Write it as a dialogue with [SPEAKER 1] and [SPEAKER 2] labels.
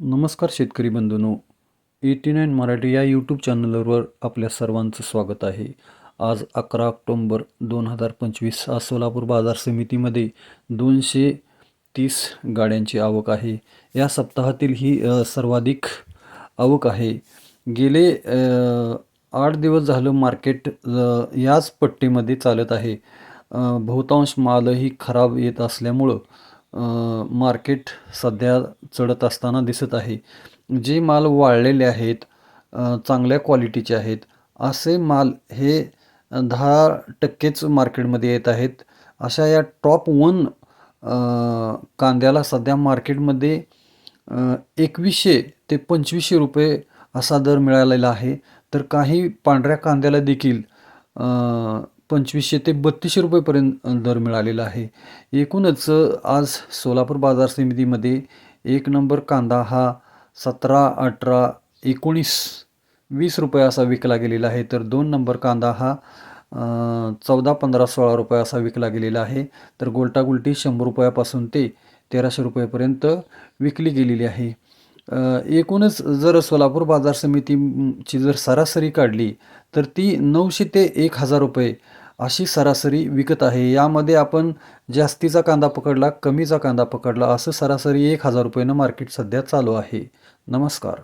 [SPEAKER 1] नमस्कार शेतकरी बंधूनो. Eighty nine Marathi या यूट्यूब चॅनलवर आपल्या सर्वांचं स्वागत आहे. आज अकरा ऑक्टोंबर दोन हजार पंचवीस आज सोलापूर बाजार समितीमध्ये दोनशे तीस गाड्यांची आवक आहे. या सप्ताहातील ही सर्वाधिक आवक आहे. गेले आठ दिवस झालं मार्केट याच पट्टीमध्ये चालत आहे. बहुतांश मालही खराब येत असल्यामुळं मार्केट सध्या चढत असताना दिसत आहे. जे माल वाळलेले आहेत चांगल्या क्वालिटीचे आहेत असे माल हे दहा टक्केच मार्केटमध्ये येत आहेत. अशा या टॉप वन कांद्याला सध्या मार्केटमध्ये एकवीसशे ते पंचवीसशे रुपये असा दर मिळालेला आहे. तर काही पांढऱ्या कांद्याला देखील पंचवीसशे ते बत्तीसशे रुपयेपर्यंत दर मिळालेला आहे. एकूणच आज सोलापूर बाजार समितीमध्ये एक नंबर कांदा हा सतरा अठरा एकोणीस वीस रुपये असा विकला गेलेला आहे. तर दोन नंबर कांदा हा चौदा पंधरा सोळा रुपये असा विकला गेलेला आहे. तर गोलटागुलटी शंभर रुपयापासून ते तेराशे रुपयेपर्यंत विकली गेलेली आहे. एकूणच जर सोलापूर बाजार समितीची जर सरासरी काढली तर ती नऊशे ते एक हजार रुपये अशी सरासरी विकत आहे. यामध्ये आपण जास्तीचा कांदा पकडला कमीचा कांदा पकडला असं सरासरी एक हजार रुपयेनं मार्केट सध्या चालू आहे. नमस्कार.